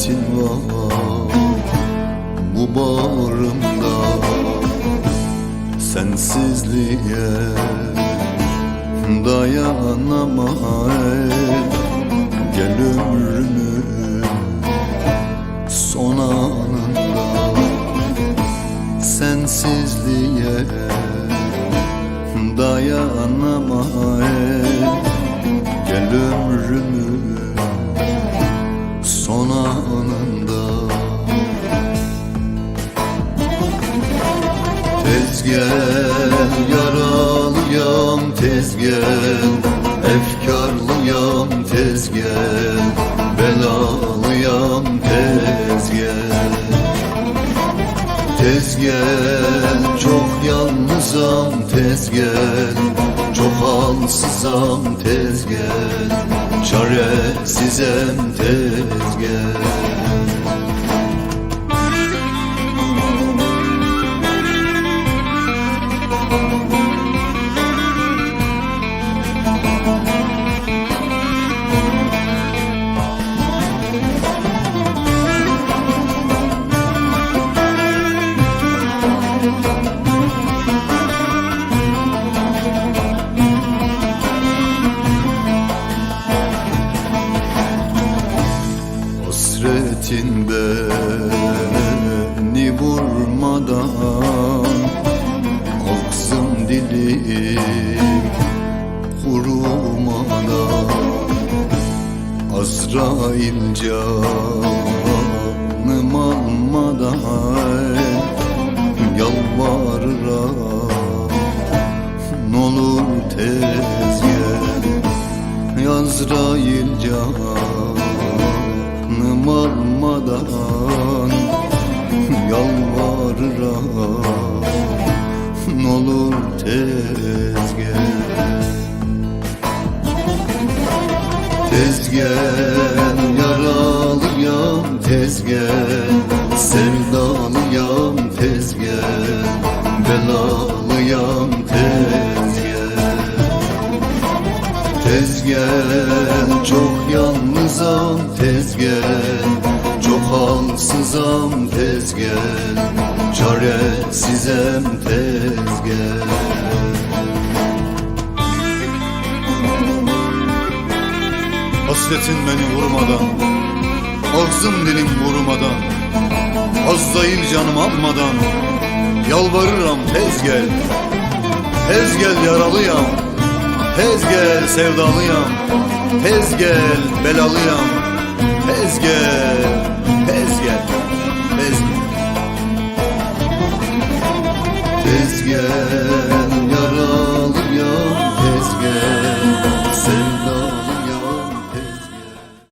Hasretin var bu bağrımda. Sensizliğe dayanamam. Gel ömrümün son anında. Sensizliğe dayanamam. Gel ömrümün gel yaralıyam tez gel. Efkarlıyam tez gel. Belalıyam tez gel. Tez gel çok yalnızam tez gel. Çok halsızam tez gel. Çaresizem tez gel Hasretin beni vurmadan Aksın dilim kurumadan Azrail canım almadan Yalvarırım N'olur tez gel Azrail canım almadan Yalvarırım N'olur tez gel Tez gel yaralıyam tez gel Sevdalıyam tez gel Belalıyam Tez gel çok yalnızam tez gel Çok halsızam tez gel Çaresizem tez gel Hasretin beni vurmadan Ağzım dilim vurmadan Azrail canım almadan Yalvarırım tez gel Tez gel yaralıyam Tez gel sevdalıyam Tez gel belalıyam Tez gel Tez gel Tez gel Tez gel